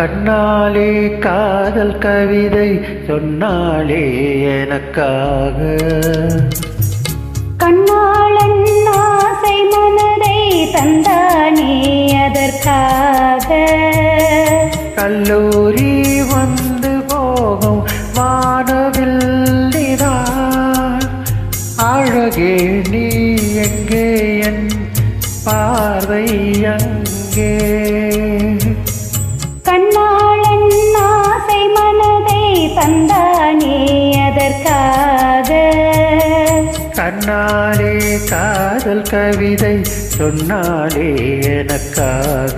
கண்ணாலே காதல் கவிதை சொன்னாலே எனக்காக. கண்ணாளன் ஆசை மனதை தந்தானே அதற்காக. கல்லூரி வந்து போகும் வானவில்லிதான் அழகே நீ எங்கே? என் பார்வை அங்கே. வந்தானே அதற்காக. கண்ணாலே காதல் கவிதை சொன்னாலே எனக்காக.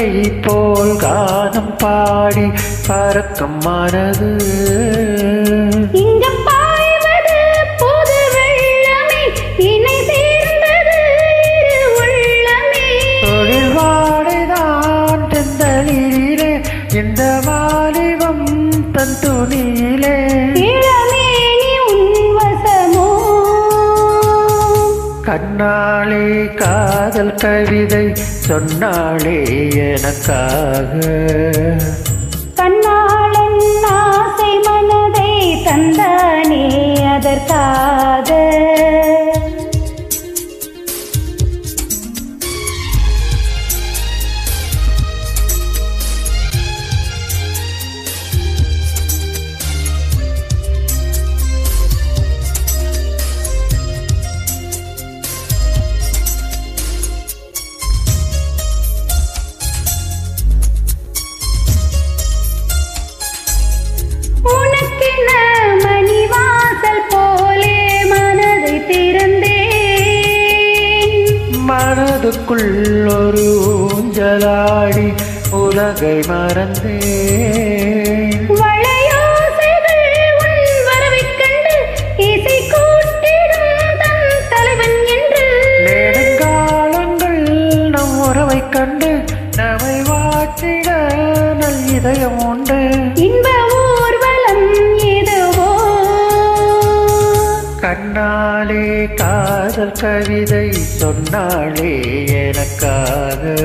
பறவையை போல் கானம் பாடி பறக்கும் மனது. இங்கு பாய்வது புது வெள்ளமே கண்ணாலே காதல் கவிதை சொன்னாலே எனக்காக. கண்ணாளன் ஆசை மனதை தந்தானே அதற்காக. மனதுக்குள் ஒரு ஊஞ்சலாடி உலகை மறந்தேன். காதல் கவிதை சொன்னாலே எனக்காக.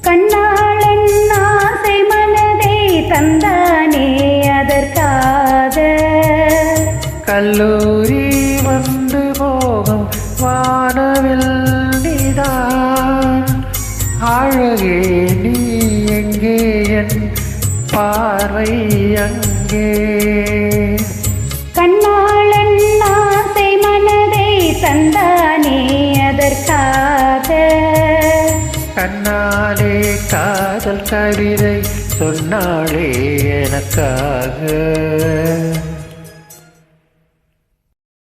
கண்ணாளன் ஆசை மனதை தந்தானே அதற்காக. கல்லூரி வந்து போகும் வானவில் நீதான். அழகே நீ எங்கே? என் பார்வை அங்கே. தந்தானே அதற்காக. கண்ணாலே காதல் கவிதை சொன்னாலே எனக்காக.